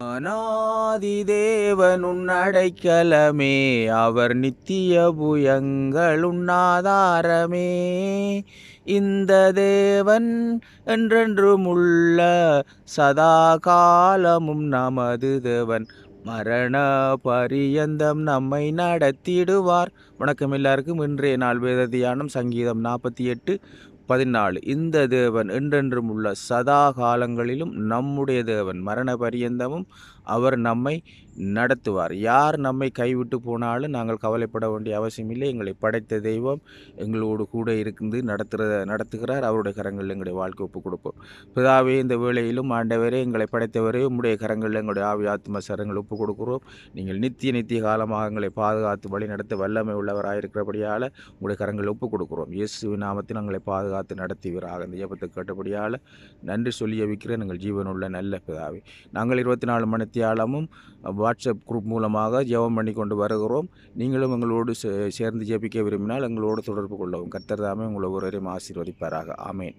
அநாதி தேவன் அடைக்கலமே அவர் நித்திய புயங்கள் உண்ணாதாரமே இந்த தேவன் என்றென்றும் உள்ள சதா காலமும் நமது தேவன். மரண பரியந்தம் நம்மை நடத்திடுவார். வணக்கம் எல்லாருக்கும். இன்றைய நாள் வேத தியானம் சங்கீதம் நாற்பத்தி எட்டு பதினாலு. இந்த தேவன் என்றென்றும் உள்ள சதா காலங்களிலும் நம்முடைய தேவன் மரண பரியந்தமும் அவர் நம்மை நடத்துவார். யார் நம்மை கைவிட்டு போனாலும் நாங்கள் கவலைப்பட வேண்டிய அவசியமில்லை எங்களை படைத்த தெய்வம் எங்களோடு கூட இருந்து நடத்துகிற நடத்துகிறார். அவருடைய கரங்களில் எங்களுடைய வாழ்க்கை ஒப்பு கொடுப்போம். பிதாவே இந்த வேளையிலும் ஆண்டவரே எங்களை படைத்தவரே உம்முடைய கரங்களில் எங்களுடைய ஆவி ஆத்ம சரங்கள் ஒப்பு கொடுக்கிறோம். நீங்கள் நித்திய நித்திய காலமாக எங்களை பாதுகாத்து வழி நடத்த வல்லமை உள்ளவராயிருக்கிறபடியால் உங்களுடைய கரங்கள் ஒப்பு கொடுக்கிறோம். இயேசு நாமத்தில் எங்களை பாதுகாத்து நடத்துவீராக இந்த ஜெபத்தை கேட்டபடியால் நன்றி சொல்லி ஜெபிக்கிறேன் எங்கள் ஜீவனுள்ள நல்ல பிதாவே. நாங்கள் இருபத்தி நாலு மணித்தியாலமும் வாட்ஸ்அப் குரூப் மூலமாக ஜெபம் பண்ணி கொண்டு வருகிறோம். நீங்களும் எங்களோடு சே- சேர்ந்து ஜெபிக்க விரும்பினால் எங்களோடு தொடர்பு கொள்ளவும். கர்த்தர் தாமே உங்களை ஒருவரையும் ஆசீர்வதிப்பாராக. ஆமேன்.